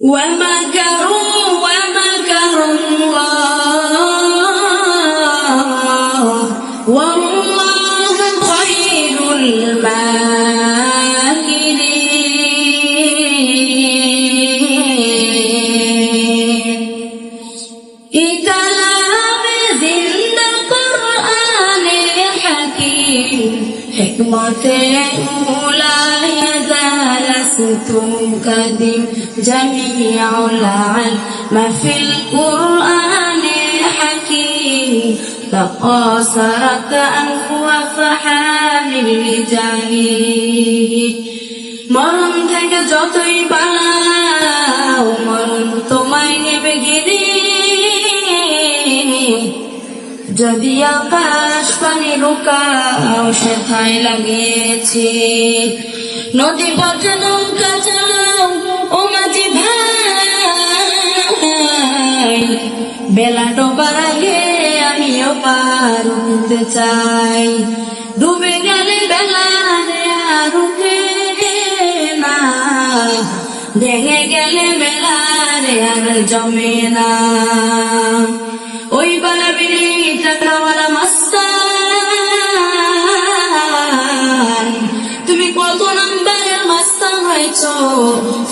ومكروا ومكر الله. والله خير الماكرين. القرآن حكمة أولى. جلستم قديم جميع العلم في القرآن الحكيم تقاصرت أنف حامل الرجال মরণ থেকে যতই পালাও মরণ তোমায় নেবে গিরে যদি আকাশ পানি রুকাও সেথায় লাগিয়েছে নদী পথে নৌকা চালাও, ও মাঝি ভাই। বেলা ডোবার আগে আমিও পার হতে চাই। ডুবে গেলে বেলা আর উঠে না। ভেঙে গেলে বেলা আর জমে না।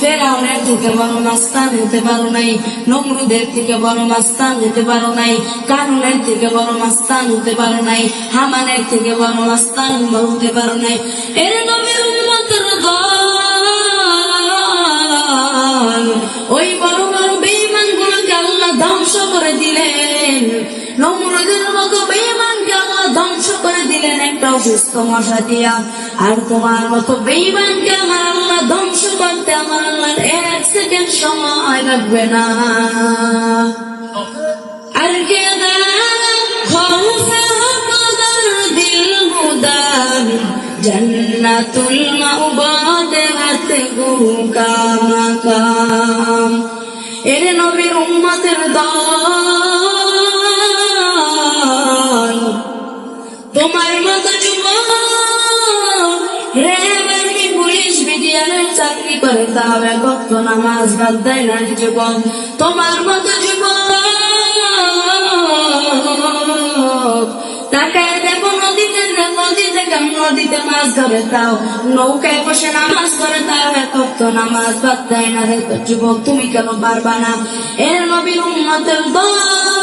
ফেরাউনের থেকে বড় মাস্তান হতে পারো নাই। নমরুদের থেকে বড় মাস্তান হতে পারো নাই। কারুনের থেকে বড় মাস্তান হতে পারো নাই। হামানের থেকে বড় মাস্তান হতে পারো নাই। এর নবীর উম্মতের দল, ওই বড় বড় বেইমান গুলোকে আল্লাহ ধ্বংস করে দিলেন। নমরুদের মতো অসুস্থ মশা দিয়া আর তোমার মতো বেইমানকে আমার আল্লাহ ধ্বংস করতে আমার আল্লাহর এক সেকেন্ড সময় লাগবে না। আর কে জন্নাতুল হাতে নবীর উম্মতের তোমার মতো বিডিআরের চাকরি করে তাও কত নামাজ বাদ দেয় না যুবক তোমার মতো যুবক টাকায় দেখো নদীতে নদীতে নদীতে মাছ ধরে তাও। নৌকায় বসে নামাজ করে তাও কত নামাজ বাদ দেয় না যুবক। তুমি কেন পারবা না? এর নবীর উন্মতের দল।